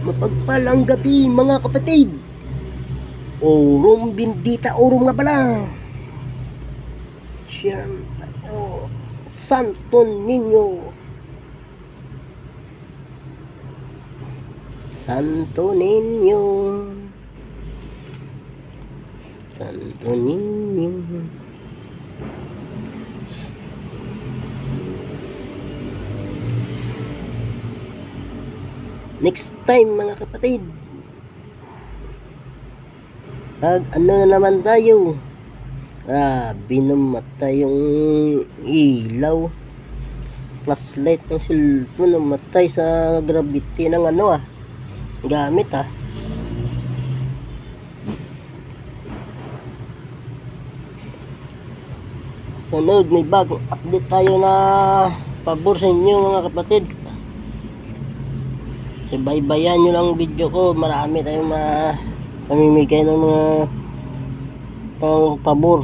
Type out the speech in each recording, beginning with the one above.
Mapagpalang gabi mga kapatid. Orom bindita orom nga pala. Siyam tayo. Santo Niño. Santo Niño. Santo Niño. Next time mga kapatid. Ag ano na naman tayo? Grabe namatay yung ilaw. Flashlight ng cellphone namatay sa gravity ng ano ah. Gamit ah. Sunod, may bagong update tayo na pabor sa inyo mga kapatid. Subaybayan nyo lang ang video ko. Marami tayong ma pamimigay ng mga pang pabor.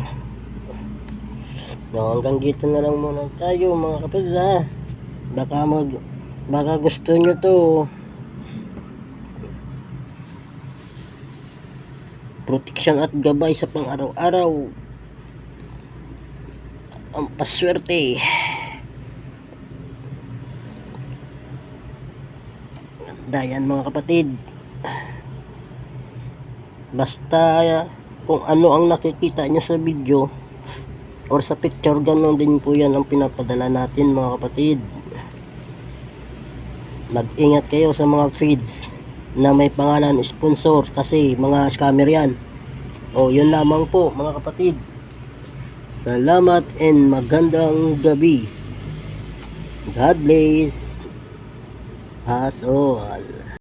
No, hanggang dito na lang muna tayo mga kapatid ha. Baka mag baka gusto nyo to. Protection at gabay sa pang araw-araw. Ang paswerte. Ganda yan mga kapatid. Basta kung ano ang nakikita nyo sa video or sa picture, ganun din po yan ang pinapadala natin mga kapatid. Mag-ingat kayo sa mga feeds na may pangalan sponsor kasi mga scammer yan. O yun lamang po mga kapatid. Salamat and magandang gabi. God bless us all.